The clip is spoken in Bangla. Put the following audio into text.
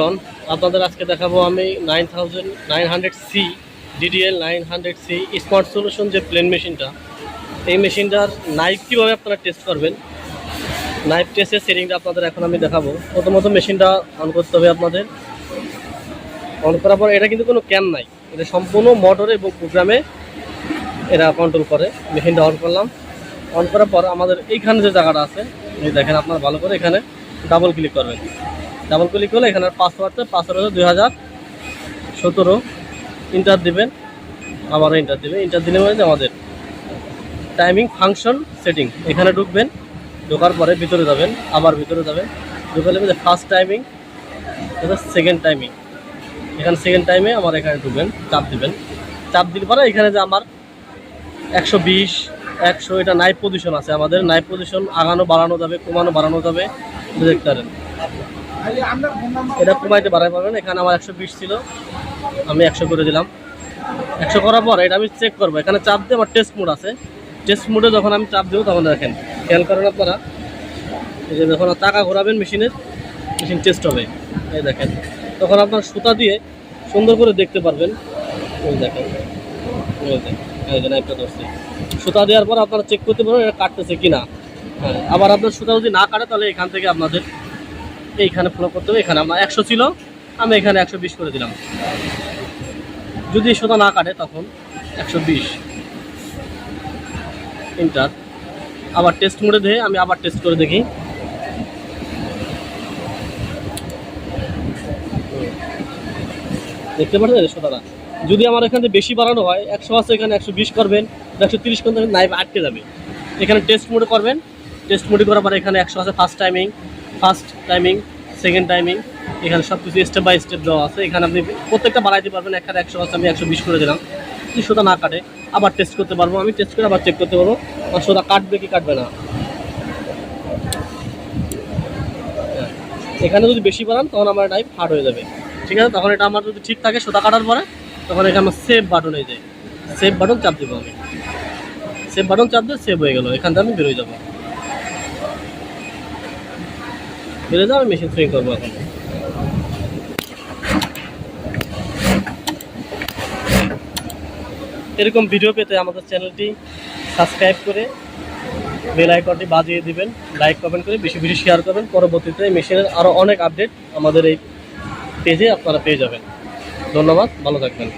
টন আপনাদের আজকে দেখাবো আমি nine thousand nine hundred C DDL nine hundred C smart solution যে প্লেন মেশিনটা এই মেশিনটার নাইফ কীভাবে আপনারা টেস্ট করবেন? নাইফ টেস্টের সেটিংটা আপনাদের এখন আমি দেখাবো। প্রথমত মেশিনটা অন করতে হবে আপনাদের। অন করার পর এটা কিন্তু কোনো ক্যাম নাই। এটা সম্পূর্ণ মোটরে এবং প্রোগ্রামে এরা কন্ট্রোল করে। মেশিনটা অন করলাম। অন করার পর আমাদের এইখানে যে জায়গাটা আছে দেখেন আপনারা ভালো করে এখানে ডাবল ক্লিক করবেন। ডাবল ক্লিক করলে এখানে পাসওয়ার্ডটা পাসওয়ার্ড দুই হাজার সতেরো। ইন্টার দিবেন আবার ইন্টার দিবেন। ইন্টার দিলে মানে আমাদের টাইমিং ফাংশন সেটিং এখানে ঢুকবেন, ঢোকার পরে ভিতরে যাবেন, আবার ভিতরে যাবেন। ঢুকে নেবেন যে ফার্স্ট টাইমিং এটা সেকেন্ড টাইমিং এখানে সেকেন্ড টাইমে আমার এখানে ঢুকবেন, চাপ দিবেন। চাপ দিলে পরে এখানে যে আমার একশো বিশ, একশো, এটা নাইফ পজিশন আছে। আমাদের নাইফ পজিশন আগানো, বাড়ানো যাবে, কমানো, বাড়ানো যাবে। দেখতে পারেন এটা কমাইতে বাড়াই পারবেন, এখানে আমার একশো বিশ ছিল। আমি একশো করে দিলাম। একশো করার পর এটা আমি চেক করব। এখানে চাপ দিয়ে আমার টেস্ট মোড আছে। টেস্ট মোডে যখন আমি চাপ দেবো তখন দেখেন, খেয়াল করেন আপনারা। এই যে যখন টাকা ঘোরাবেন মেশিনের মেশিন টেস্ট হবে। এই দেখেন, তখন আপনার সুতা দিয়ে সুন্দর করে দেখতে পারবেন। ওই দেখেন দেখেন, এই যে সুতা দেওয়ার পর আপনারা চেক করতে পারবেন এটা কাটতেছে কি না হ্যাঁ আবার আপনার সুতা যদি না কাটে তাহলে এখান থেকে আপনাদের এইখানে ফলো করতে হবে, এখানে আমার একশো ছিল, আমি এখানে একশো বিশ করে দিলাম। যদি সুতা না কাটে তখন একশো বিশ। ইন্টার আবার টেস্ট মোডে দিয়ে আমি আবার টেস্ট করে দেখি। দেখতে পাচ্ছেন সুতাটা যদি আমার এখানে বেশি বাড়ানো হয়, একশো আছে এখানে, একশো বিশ করবেন, একশো তিরিশ করবেন নাইফ আটকে যাবে। এখানে টেস্ট মোডে করবেন টেস্ট মোডে করার পরে এখানে একশো আছে first timing first timing second timing এখানে সব কিছু স্টেপ বাই স্টেপ দেওয়া আছে। এখানে আপনি প্রত্যেকটা বাড়াইতে পারবেন এখানে একশো আছে, আমি একশো বিশ করে দিলাম। যদি সুতা না কাটে, আবার টেস্ট করতে পারব। আমি টেস্ট করে আবার চেক করতে পারব। আর সুতা কাটবে কি কাটবে না। এখানে যদি বেশি বাড়ান তখন আমার নাইফ হার্ড হয়ে যাবে। ঠিক আছে? তখন এটা আমার যদি ঠিক থাকে সুতা কাটার পরে, তখন এখানে আমার সেভ বাটন হয়ে যায় সেভ বাটন চাপ দেবো আমি। সেভ বাটন চাপ দিয়ে সেভ হয়ে গেল। এখান থেকে আমি বেরোয় যাব। বেরোয় যাব আমি মেশিন সুইং করব এখন। এরকম ভিডিও পেতে আমাদের চ্যানেলটি সাবস্ক্রাইব করে বেল আইকনটি বাজিয়ে দিবেন লাইক কমেন্ট করে, বেশি বেশি শেয়ার করবেন। পরবর্তীতে মেশিনের আরও অনেক আপডেট আমাদের এই পেজে আপনারা পেয়ে যাবেন। ধন্যবাদ, ভালো থাকবেন।